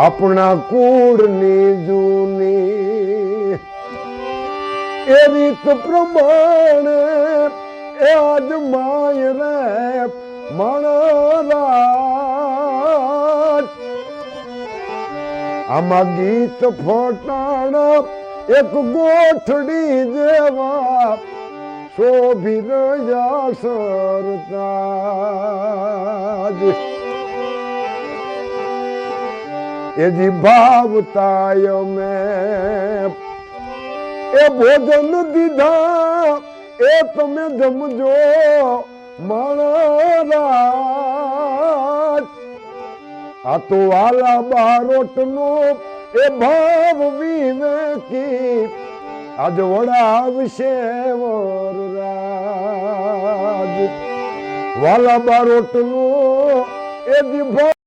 આપણા કુળની જૂની એ રીત પ્રમાણે એ આજ માય રે મણરાજ. આમાં ગીત ફોટાણા એક ગોઠડી જેવા શોભી રહ્યા સરતાજ એજી ભાવતાય મેં. એ ભોજન દીધા, એ તમે જમજો, મહારાજ. આ તો આલા બારોટનો એ ભાવ વિવેકી આજ વડાવશે વરરાજ વાલા બારોટનો એ દી ભાવ